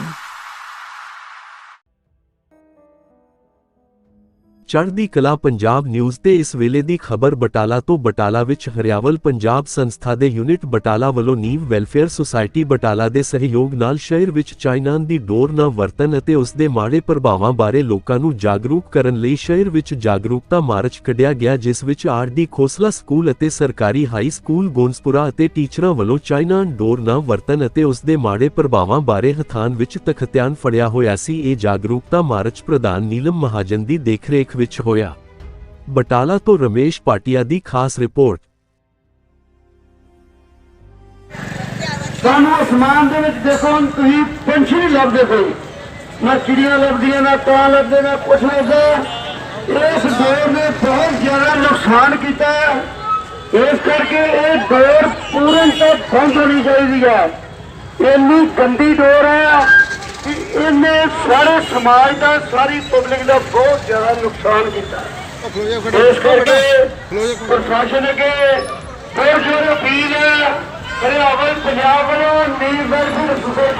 you. ਚੜ੍ਹਦੀ ਕਲਾ Punjab news ਤੇ ਇਸ ਵੇਲੇ ਦੀ ਖਬਰ ਬਟਾਲਾ ਤੋਂ ਬਟਾਲਾ ਵਿੱਚ ਹਰਿਆਵਲ ਪੰਜਾਬ ਸੰਸਥਾ ਦੇ ਯੂਨਿਟ ਬਟਾਲਾ ਵੱਲੋਂ ਨੀਵ ਵੈਲਫੇਅਰ ਸੁਸਾਇਟੀ ਬਟਾਲਾ ਦੇ ਸਹਿਯੋਗ ਨਾਲ ਸ਼ਹਿਰ ਵਿੱਚ ਚਾਈਨਾਨ ਦੀ ਡੋਰ ਨਾ ਵਰਤਣ ਅਤੇ ਉਸ ਦੇ ਮਾੜੇ ਪ੍ਰਭਾਵਾਂ ਬਾਰੇ ਲੋਕਾਂ ਨੂੰ ਜਾਗਰੂਕ ਕਰਨ ਲਈ ਸ਼ਹਿਰ ਵਿੱਚ ਜਾਗਰੂਕਤਾ ਮਾਰਚ ਕੱਢਿਆ ਗਿਆ, ਜਿਸ ਵਿੱਚ ਆਰਡੀ ਖੋਸਲਾ ਸਕੂਲ ਅਤੇ ਸਰਕਾਰੀ ਹਾਈ ਸਕੂਲ ਗੋਂਸਪੁਰਾ ਅਤੇ ਟੀਚਰਾਂ ਵੱਲੋਂ ਚਾਈਨਾਨ ਡੋਰ ਨਾ ਵਰਤਣ ਅਤੇ ਉਸ ਦੇ ਮਾੜੇ ਪ੍ਰਭਾਵਾਂ ਬਾਰੇ ਹਥਾਨ ਵਿੱਚ ਤਖਤਿਆਨ ਫੜਿਆ ਹੋਇਆ ਸੀ। ਇਹ ਜਾਗਰੂਕਤਾ ਮਾਰਚ ਪ੍ਰਧਾਨ ਨੀਲਮ ਮਹਾਜਨ ਦੀ ਦੇਖਰੇਖ ਵਿੱਚ ਹੋਇਆ। ਬਟਾਲਾ ਤੋਂ ਰਮੇਸ਼ ਪਾਟਿਆ ਦੀ ਖਾਸ ਰਿਪੋਰਟ। ਸਾਨੂੰ ਅਸਮਾਨ ਦੇ ਵਿੱਚ ਦੇਖੋ, ਤੁਸੀਂ ਪੰਛੀ ਨਹੀਂ ਲੱਭਦੇ ਕੋਈ। ਨਾ ਚਿੜੀਆਂ ਲੱਭਦੀਆਂ, ਨਾ ਕਾਂ ਲੱਭਦੇ, ਨਾ ਕੁਛ ਲੱਭਦਾ। ਇਸ ਦੌਰ ਨੇ ਬਹੁਤ ਜ਼ਿਆਦਾ ਨੁਕਸਾਨ ਕੀਤਾ ਇਸ ਕਰਕੇ ਇਹ ਦੌਰ ਪੂਰਨ ਤੋਂ ਬੰਦ ਹੋਣੀ ਚਾਹੀਦੀ ਹੈ। ਇੰਨੀ ਗੰਦੀ ਦੌਰ ਹੈ। ਇਹਨੇ ਸਾਰੇ ਸਮਾਜ ਦਾ, ਸਾਰੀ ਪਬਲਿਕ ਦਾ ਬਹੁਤ ਜ਼ਿਆਦਾ ਨੁਕਸਾਨ ਕੀਤਾ। ਇਸ ਕਰਕੇ ਪ੍ਰਸ਼ਾਸਨ ਅੱਗੇ ਬਹੁਤ ਜ਼ੋਰ ਅਪੀਲ ਹੈ। ਹਰਿਆਵਲ ਪੰਜਾਬ ਵੱਲੋਂ ਨੀਰ ਵੈਲਫੇਅਰ ਸੁਸਾਇਟੀ ਵੱਲੋਂ